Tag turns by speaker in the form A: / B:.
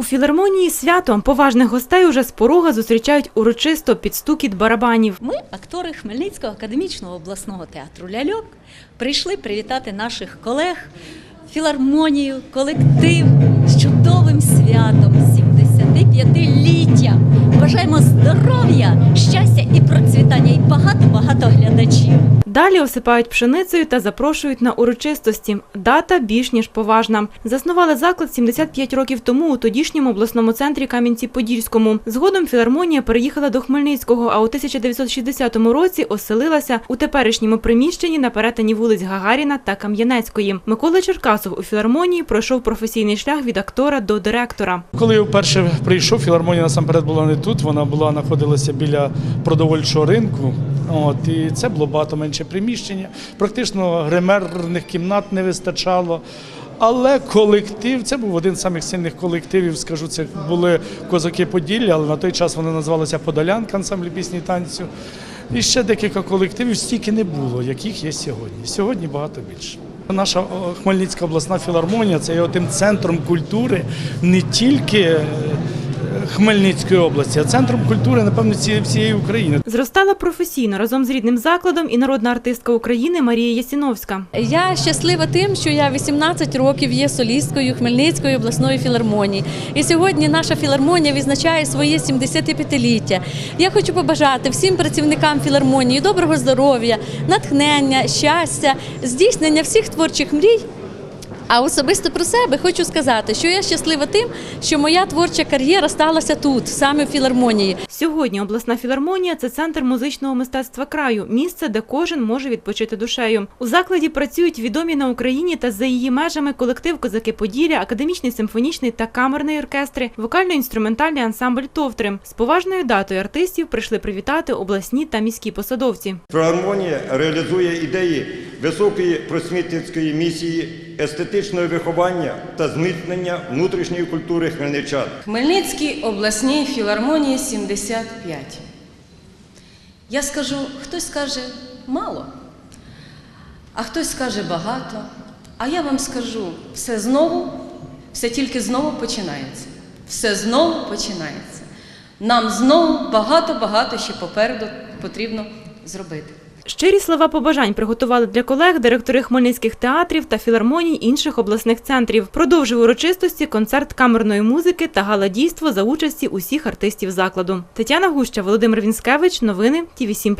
A: У філармонії свято поважних гостей уже з порога зустрічають урочисто під стукіт барабанів.
B: Ми, актори Хмельницького академічного обласного театру Ляльок, прийшли привітати наших колег, філармонію, колектив з чудовим святом 75-ліття. Бажаємо здоров'я, щастя і процвітання, і багато-багато глядачів.
A: Далі осипають пшеницею та запрошують на урочистості. Дата більш ніж поважна. Заснували заклад 75 років тому у тодішньому обласному центрі Кам'янці-Подільському. Згодом філармонія переїхала до Хмельницького, а у 1960 році оселилася у теперішньому приміщенні на перетині вулиць Гагаріна та Кам'янецької. Микола Черкасов у філармонії пройшов професійний шлях від актора до директора.
C: Коли я вперше прийшов, філармонія насамперед була не тут, вона була знаходилася біля продовольчого ринку. От, і це було багато менше приміщення. Практично гримерних кімнат не вистачало. Але колектив, це був один з самих сильних колективів, скажу, це були козаки Поділля, але на той час вони називалися Подолянка, ансамбль пісні танцю. І ще декілька колективів стільки не було, яких є сьогодні. Сьогодні багато більше. Наша Хмельницька обласна філармонія це є тим центром культури не тільки Хмельницької області, а центром культури, напевно, всієї України.
A: Зростала професійно разом з рідним закладом і народна артистка України Марія Ясіновська.
D: Я щаслива тим, що я 18 років є солісткою Хмельницької обласної філармонії. І сьогодні наша філармонія відзначає своє 75-ліття. Я хочу побажати всім працівникам філармонії доброго здоров'я, натхнення, щастя, здійснення всіх творчих мрій. А особисто про себе хочу сказати, що я щаслива тим, що моя творча кар'єра сталася тут, саме в філармонії.
A: Сьогодні обласна філармонія це центр музичного мистецтва краю, місце, де кожен може відпочити душею. У закладі працюють відомі на Україні та за її межами колектив Козаки Поділля, академічний симфонічний та камерний оркестри, вокально-інструментальний ансамбль Товтри. З поважною датою артистів прийшли привітати обласні та міські посадовці.
E: Філармонія реалізує ідеї високої просвітницької місії, естетичного виховання та зміцнення внутрішньої культури хмельничан.
F: Хмельницькій обласній філармонії 75. Я скажу, хтось скаже мало, а хтось скаже багато. А я вам скажу, все знову, все тільки знову починається. Все знову починається. Нам знову багато-багато ще попереду потрібно зробити.
A: Щирі слова побажань приготували для колег директори хмельницьких театрів та філармоній інших обласних центрів. Продовжив урочистості концерт камерної музики та гала-дійство за участі усіх артистів закладу. Тетяна Гуща, Володимир Вінськевич. Новини Ті 7